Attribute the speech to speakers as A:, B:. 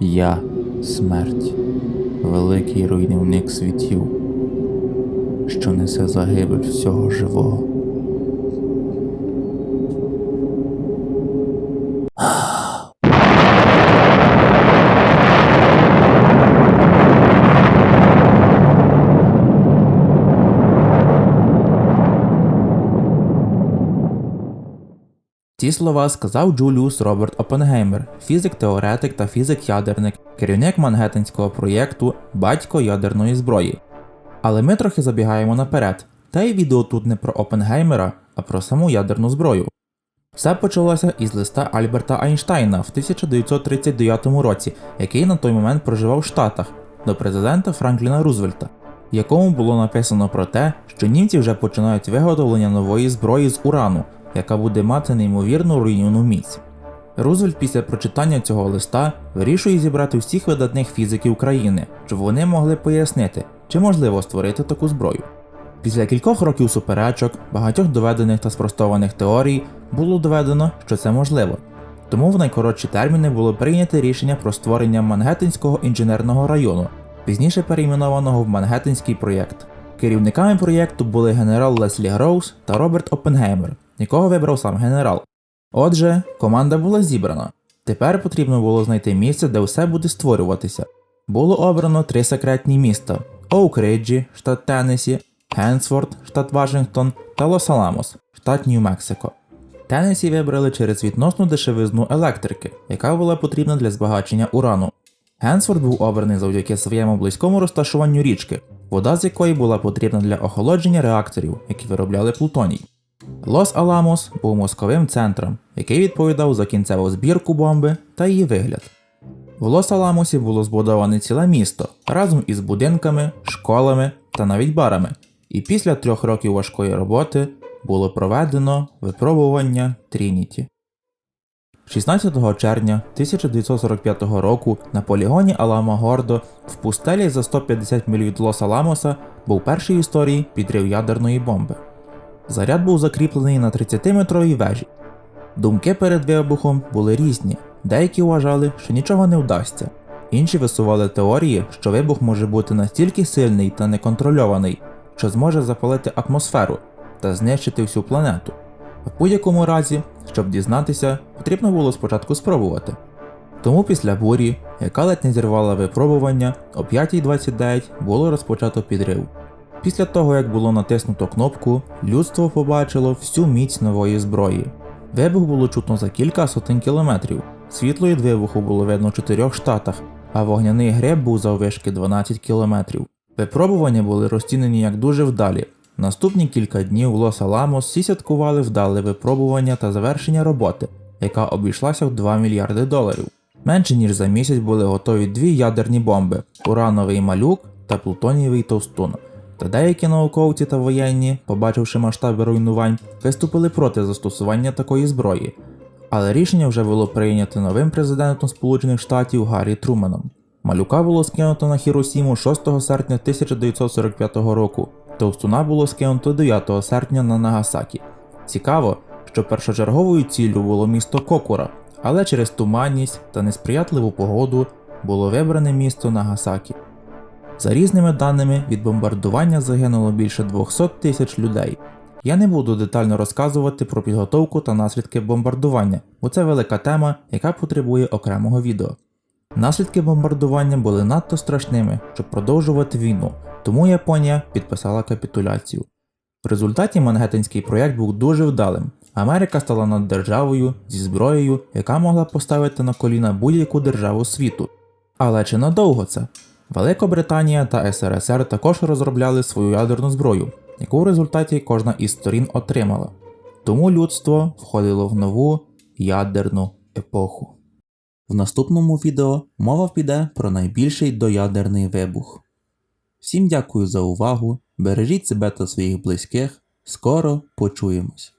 A: Я смерть, великий руйнівник світів, що несе загибель всього живого. Ці слова сказав Джуліус Роберт Оппенгеймер, фізик-теоретик та фізик-ядерник, керівник Мангеттенського проєкту Батько ядерної зброї. Але ми трохи забігаємо наперед, та й відео тут не про Оппенгеймера, а про саму ядерну зброю. Все почалося із листа Альберта Айнштайна в 1939 році, який на той момент проживав в Штатах, до президента Франкліна Рузвельта, в якому було написано про те, що німці вже починають виготовлення нової зброї з урану, яка буде мати неймовірну руйнівну міць. Рузвельт після прочитання цього листа вирішує зібрати всіх видатних фізиків країни, щоб вони могли пояснити, чи можливо створити таку зброю. Після кількох років суперечок, багатьох доведених та спростованих теорій було доведено, що це можливо. Тому в найкоротші терміни було прийнято рішення про створення Мангеттенського інженерного району, пізніше перейменованого в Мангеттенський проєкт. Керівниками проєкту були генерал Леслі Гроус та Роберт Оппенгеймер, якого вибрав сам генерал. Отже, команда була зібрана. Тепер потрібно було знайти місце, де все буде створюватися. Було обрано три секретні міста: Оукриджі, штат Теннесі, Генсфорд, штат Вашингтон та Лос-Аламос, штат Нью-Мексико. Теннесі вибрали через відносну дешевизну електрики, яка була потрібна для збагачення урану. Генсфорд був обраний завдяки своєму близькому розташуванню річки, вода з якої була потрібна для охолодження реакторів, які виробляли плутоній. Лос-Аламос був мозковим центром, який відповідав за кінцеву збірку бомби та її вигляд. В Лос-Аламосі було збудоване ціле місто разом із будинками, школами та навіть барами. І після трьох років важкої роботи було проведено випробування Трініті. 16 червня 1945 року на полігоні Алама Гордо в пустелі за 150 миль від Лос-Аламоса був перший в історії підрив ядерної бомби. Заряд був закріплений на 30-метровій вежі. Думки перед вибухом були різні. Деякі вважали, що нічого не вдасться. Інші висували теорії, що вибух може бути настільки сильний та неконтрольований, що зможе запалити атмосферу та знищити всю планету. В будь-якому разі, щоб дізнатися, потрібно було спочатку спробувати. Тому після бурі, яка ледь не зірвала випробування, о 5.29 було розпочато підрив. Після того, як було натиснуто кнопку, людство побачило всю міць нової зброї. Вибух було чутно за кілька сотень кілометрів. Світло від вибуху було видно в чотирьох штатах, а вогняний гриб був заввишки 12 кілометрів. Випробування були розцінені як дуже вдалі. Наступні кілька днів в Лос-Аламос всі святкували вдале випробування та завершення роботи, яка обійшлася в 2 мільярди доларів. Менше ніж за місяць були готові дві ядерні бомби урановий малюк та плутонієвий товстун. Та деякі науковці та воєнні, побачивши масштаби руйнувань, виступили проти застосування такої зброї. Але рішення вже було прийнято новим президентом Сполучених Штатів Гаррі Труменом. Малюка було скинуто на Хіросіму 6 серпня 1945 року, Товстуна було скинуто 9 серпня на Нагасакі. Цікаво, що першочерговою ціллю було місто Кокура, але через туманність та несприятливу погоду було вибране місто Нагасакі. За різними даними, від бомбардування загинуло більше 200 тисяч людей. Я не буду детально розказувати про підготовку та наслідки бомбардування, бо це велика тема, яка потребує окремого відео. Наслідки бомбардування були надто страшними, щоб продовжувати війну, тому Японія підписала капітуляцію. В результаті Мангеттенський проєкт був дуже вдалим. Америка стала наддержавою зі зброєю, яка могла поставити на коліна будь-яку державу світу. Але чи надовго це? Великобританія та СРСР також розробляли свою ядерну зброю, яку в результаті кожна із сторін отримала. Тому людство входило в нову ядерну епоху. В наступному відео мова піде про найбільший доядерний вибух. Всім дякую за увагу, бережіть себе та своїх близьких, скоро почуємось.